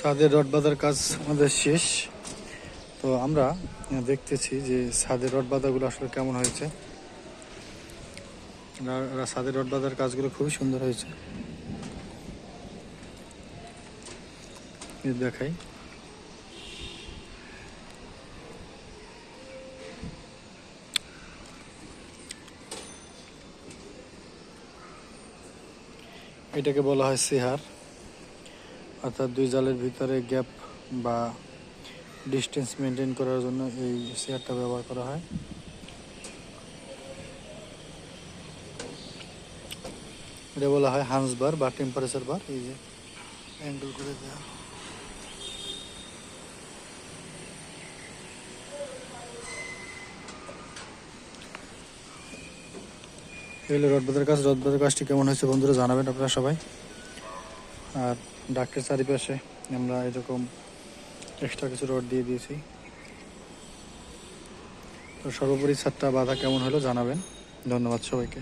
ছাদের রড বাঁধার কাজ আমাদের শেষ। তো আমরা দেখতেছি যে ছাদের রড বাঁধাগুলো আসলে কেমন হয়েছে। ছাদের রড বাঁধার কাজগুলো খুবই সুন্দর হয়েছে। দেখাই। এটাকে বলা হয় সিহার। অর্থাৎ দুই জালের ভিতরে গ্যাপ বা ডিস্টেন্স মেনটেন করার জন্য এই চেয়ারটা ব্যবহার করা হয়। এটা বলা হয় হান্স বার বা টেম্পারেচার বার, এই যে অ্যাঙ্গেল করে দেওয়া এগুলো কাজ। রডবাদের কাজটি কেমন হয়েছে বন্ধুরা জানাবেন আপনারা সবাই। আর ডাক্তার চারিপাশে আমরা এরকম এক্সট্রা কিছু রড দিয়ে দিয়েছি। তো সর্বোপরি ছাদটা বাধা কেমন হলো জানাবেন। ধন্যবাদ সবাইকে।